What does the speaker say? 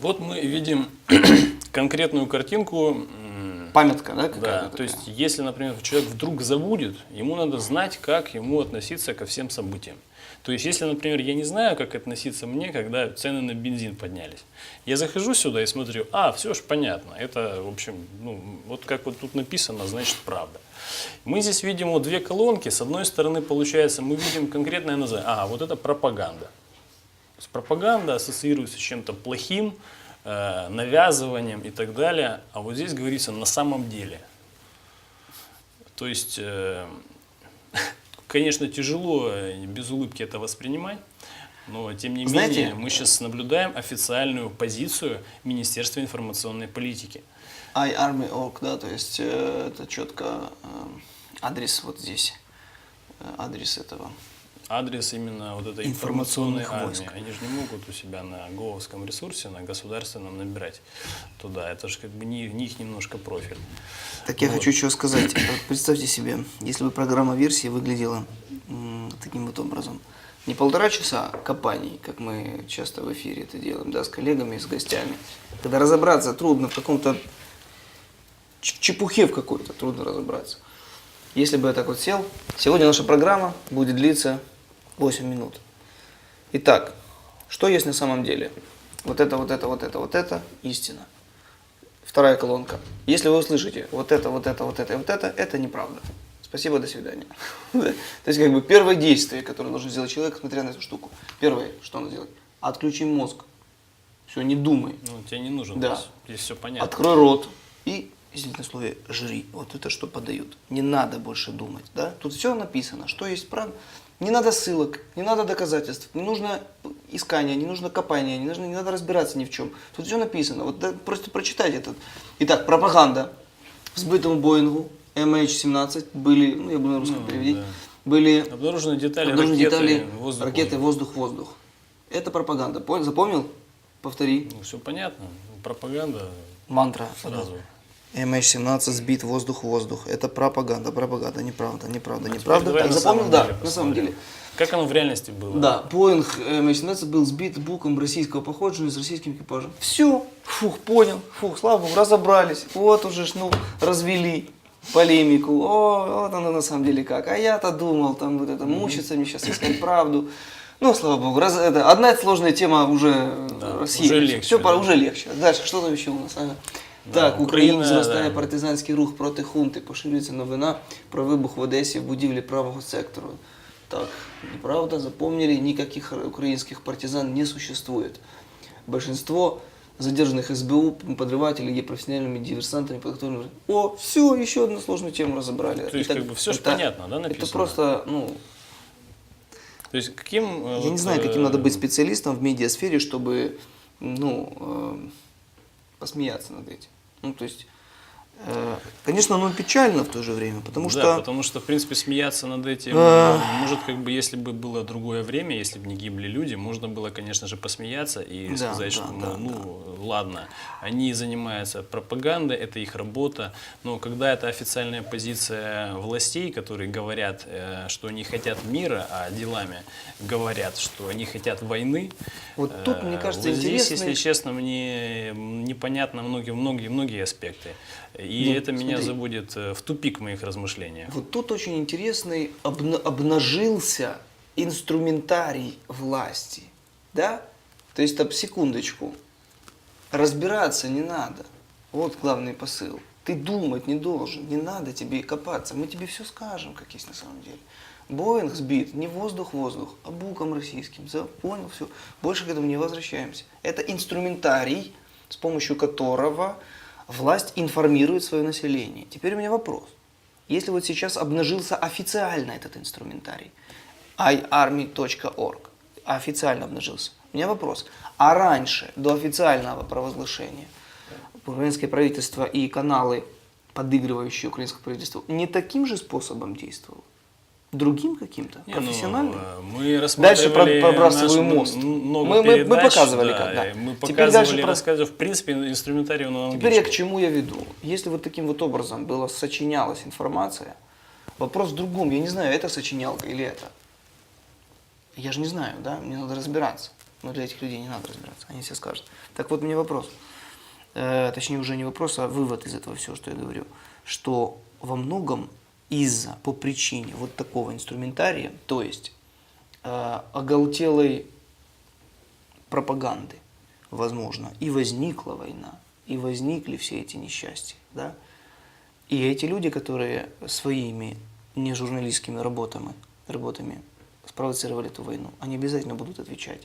Вот мы видим конкретную картинку. Памятка, да, Да, то такая? есть, если, например, человек вдруг забудет, ему надо знать, как ему относиться ко всем событиям. То есть, если, например, я не знаю, как относиться мне, когда цены на бензин поднялись, я захожу сюда и смотрю, а, все ж понятно, это, в общем, ну, вот как вот тут написано, значит правда. Мы здесь видим вот две колонки, с одной стороны, получается, мы видим конкретное название, ага, вот это пропаганда. То есть пропаганда ассоциируется с чем-то плохим, э, навязыванием и так далее, а вот здесь говорится на самом деле. То есть, э, конечно, тяжело э, без улыбки это воспринимать, но тем не Знаете, менее мы сейчас наблюдаем официальную позицию Министерства информационной политики. iArmy.org, да, то есть э, это четко э, адрес вот здесь, адрес этого. Адрес именно вот этой информационной войск. армии. Они же не могут у себя на ГОВовском ресурсе, на государственном набирать туда. Это же как бы не, не их немножко профиль. Так я Вот. хочу еще сказать. Вот Представьте себе, если бы программа версии выглядела таким вот образом. Не полтора часа копаний, как мы часто в эфире это делаем, да, с коллегами, с гостями. Когда разобраться трудно в каком-то в чепухе в какой-то, трудно разобраться. Если бы я так вот сел, сегодня наша программа будет длиться 8 минут. Итак, что есть на самом деле? Вот это, вот это, вот это, вот это истина. Вторая колонка. Если вы услышите вот это, вот это, вот это и вот это, это неправда. Спасибо, до свидания. Да. То есть, как бы первое действие, которое должен сделать человек, смотря на эту штуку. Первое, что надо делать? Отключи мозг. Все, не думай. Ну, тебе не нужен Да. здесь все понятно. Открой рот и, извините на слове, жри. Вот это что подают. Не надо больше думать. Да? Тут все написано, что есть правда. Не надо ссылок, не надо доказательств, не нужно искания, не нужно копания, не, нужно, не надо разбираться ни в чем. Тут все написано. Вот да, просто прочитайте это. Итак, пропаганда. Сбытому Боингу MH17 были, ну я буду на русском Ну, переводить, да. были Обнаружены детали обнаружены ракеты, детали воздух, ракеты воздух. воздух-воздух. Это пропаганда. Понял? Запомнил? Повтори. Ну, все понятно. Пропаганда Мантра. сразу. MH17 сбит воздух-воздух. Это пропаганда, пропаганда, неправда, неправда, А неправда. Так, запомнил? Да, деле на самом посмотрим. деле. Как оно в реальности было? Да, Боинг MH17 был сбит буком российского походжения с российским экипажем. Все, фух, понял, фух, слава богу, разобрались. Вот уже, ж, ну, развели полемику. О, вот оно на самом деле как. А я-то думал, там вот это мучиться, мне сейчас искать правду. Ну, слава богу, раз, это, одна сложная тема уже Да, да, уже легче, Все, да. уже легче. Дальше, що там ще у нас? Ага. Да, так, в Україні Україна, зростає да. партизанський рух проти хунти. Поширюється новина про вибух в Одесі в будівлі правого сектору. Так, неправда, запомнили, никаких украинских партизан не существует. Большинство задержанных СБУ подрывателей и профессиональными диверсантами, подготовленными. О, все, еще одну сложную тему разобрали. То есть, как бы, всё ж понятно, да, написано? Это просто, ну, То есть каким... э, я вот, не знаю, э, каким надо быть специалистом в медиасфере, чтобы, ну, э, посмеяться над этим. Ну, то есть, конечно, оно печально в то же время, потому да, что... потому что, в принципе, смеяться над этим, Ах. может, как бы, если бы было другое время, если бы не гибли люди, можно было, конечно же, посмеяться и Да, сказать, да, что, да, мол, ну, ладно, они занимаются пропагандой, это их работа, но когда это официальная позиция властей, которые говорят, э, что они хотят мира, а делами говорят, что они хотят войны, Вот тут, э, мне кажется, вот здесь, интересный- если честно, мне непонятно многие-многие-многие аспекты. И Ну, это меня смотри. заводит э, в тупик моих размышлениях. Вот тут очень интересный обна- обнажился инструментарий власти, да? То есть, так, секундочку, разбираться не надо. Вот главный посыл. Ты думать не должен, не надо тебе копаться. Мы тебе все скажем, как есть на самом деле. Боинг сбит не воздух-воздух, а буком российским. Понял, все. Больше к этому не возвращаемся. Это инструментарий, с помощью которого власть информирует свое население. Теперь у меня вопрос. Если вот сейчас обнажился официально этот инструментарий, iarmy.org, официально обнажился, у меня вопрос. А раньше, до официального провозглашения, украинское правительство и каналы, подыгрывающие украинскому правительству, не таким же способом действовало? Другим каким-то? Не, ну, профессиональным? э, мы Дальше про- наш мост. много Мы- мы- мы передач, показывали да, как, да. Мы Теперь показывали, дальше про- рассказывали, в принципе, инструментарий он Теперь я к аналогичный. чему я веду? Если вот таким вот образом была сочинялась информация, вопрос в другом. Я не знаю, это сочинялка или это. Я же не знаю, да? Мне надо разбираться. Но для этих людей не надо разбираться, они все скажут. Так вот, мне вопрос. Э, точнее, уже не вопрос, а вывод из этого всего, что я говорю. Что во многом из-за, по причине вот такого инструментария, то есть э, оголтелой пропаганды, возможно, и возникла война, и возникли все эти несчастья, да? И эти люди, которые своими не журналистскими работами, работами спровоцировали эту войну, они обязательно будут отвечать.